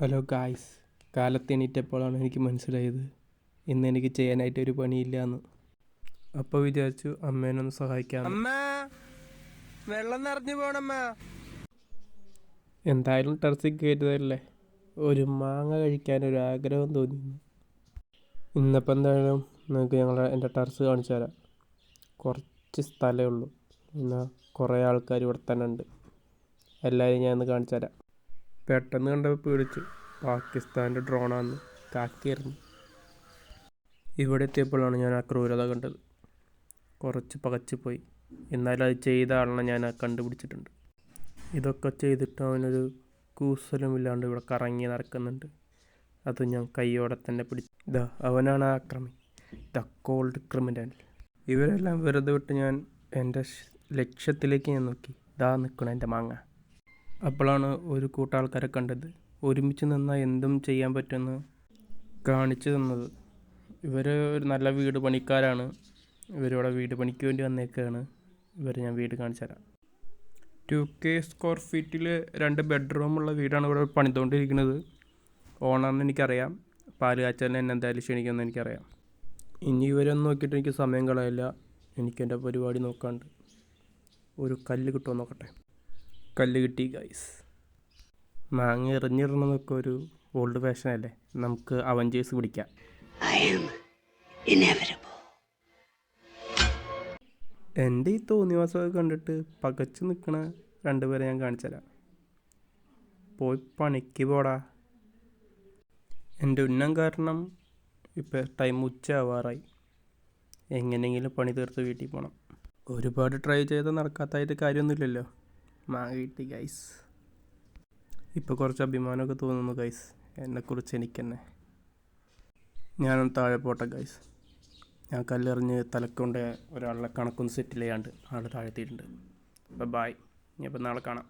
Hello guys കാലത്ത് എണീറ്റപ്പോഴാണ് എനിക്ക് മനസ്സിലായത്. ഇന്ന് എനിക്ക് ചെയ്യാനായിട്ട് ഒരു പണിയില്ല എന്ന് അപ്പോൾ വിചാരിച്ചു അമ്മേനൊന്ന് സഹായിക്കാം അമ്മ! വെള്ളം നിറഞ്ഞു പോണമ്മ. എന്തായാലും ടെറസിൽ കയറ്റതല്ലേ ഒരു മാങ്ങ കഴിക്കാൻ ഒരു ആഗ്രഹം തോന്നി ഇന്നിപ്പോൾ എന്തായാലും നിങ്ങൾക്ക് ഞങ്ങളുടെ എന്റെ ടെറസ് കാണിച്ചു തരാം. കുറച്ച് സ്ഥലമേ ഉള്ളൂ. എന്നാൽ കുറേ ആൾക്കാർ ഇവിടെ തന്നെ ഉണ്ട്. എല്ലാവരെയും ഞാൻ ഇന്ന് കാണിച്ചു തരാം. പെട്ടെന്ന് കണ്ടപ്പോൾ പേടിച്ചു. പാകിസ്ഥാന്റെ ഡ്രോണാന്ന് കാക്കിയായിരുന്നു ഇവിടെ എത്തിയപ്പോഴാണ് ഞാൻ ആ ക്രൂരത കണ്ടത്. കുറച്ച് പകച്ചുപോയി. എന്നാലും അത് ചെയ്ത ആളിനെ ഞാൻ കണ്ടുപിടിച്ചിട്ടുണ്ട്. ഇതൊക്കെ ചെയ്തിട്ട് അവനൊരു കൂസലുമില്ലാണ്ട് ഇവിടെ കറങ്ങി നടക്കുന്നുണ്ട്. അത് ഞാൻ കൈയോടെ തന്നെ പിടിച്ചു. ഇതാ അവനാണ് ആ അക്രമി ദ കോൾഡ് ക്രിമിനൽ ഇവരെല്ലാം വെറുതെ വിട്ട് ഞാൻ എന്റെ ലക്ഷ്യത്തിലേക്ക് ഞാൻ നോക്കി. ഇതാ നിൽക്കണം എന്റെ മാങ്ങ. അപ്പോഴാണ് ഒരു കൂട്ടാൾക്കാരെ കണ്ടത്. ഒരുമിച്ച് നിന്നാൽ എന്തും ചെയ്യാൻ പറ്റുമെന്ന് കാണിച്ചു തന്നത്. ഇവർ ഒരു നല്ല വീട് പണിക്കാരാണ്. ഇവരിവിടെ വീട് പണിക്ക് വേണ്ടി വന്നേക്കാണ്. ഇവർ ഞാൻ വീട് കാണിച്ചു തരാം. ടു കെ സ്ക്വയർ ഫീറ്റിൽ രണ്ട് ബെഡ്റൂമുള്ള വീടാണ് ഇവിടെ പണിതുകൊണ്ടിരിക്കുന്നത്. ഓണാണെന്ന് എനിക്കറിയാം. പാൽ കാച്ചാലിന് എന്നെ എന്തായാലും ക്ഷണിക്കുമെന്ന് എനിക്കറിയാം. ഇനി ഇവരൊന്നും നോക്കിയിട്ട് എനിക്ക് സമയം കളയില്ല. എനിക്കെന്റെ പരിപാടി നോക്കാണ്ട്. ഒരു കല്ല് കിട്ടുമോ നോക്കട്ടെ? കല്ല് കിട്ടി ഗൈസ് മാങ്ങ എറിഞ്ഞിടണമെന്നൊക്കെ ഒരു ഓൾഡ് ഫാഷൻ അല്ലേ? നമുക്ക് അവഞ്ചേഴ്സ് പിടിക്കാം. എന്റെ ഈ തോന്നിവാസമൊക്കെ കണ്ടിട്ട് പകച്ച് നിൽക്കണ രണ്ടുപേരെ ഞാൻ കാണിച്ചുതരാം. പോയി പണിക്ക് പോടാ. എന്റെ ഉന്നം കാരണം ഇപ്പം ടൈം ഉച്ച ആവാറായി എങ്ങനെയെങ്കിലും പണി തീർത്ത് വീട്ടിൽ പോകണം ഒരുപാട് ട്രൈ ചെയ്ത് നടക്കാത്തതായിട്ട് കാര്യമൊന്നുമില്ലല്ലോ. മാങ്ങ കിട്ടി ഗൈസ് ഇപ്പോൾ കുറച്ച് അഭിമാനമൊക്കെ തോന്നുന്നു ഗൈസ് എന്നെക്കുറിച്ച് എനിക്ക് തന്നെ ഞാനൊന്ന് താഴെ പോട്ടെ ഗൈസ് ഞാൻ കല്ലെറിഞ്ഞ് തലക്കൊണ്ട് ഒരാളുടെ കണക്കൊന്ന് സെറ്റിൽ ചെയ്യാണ്ട് ആൾ താഴെത്തിയിട്ടുണ്ട് അപ്പോൾ ബായ് ഇനി അപ്പോൾ നാളെ കാണാം.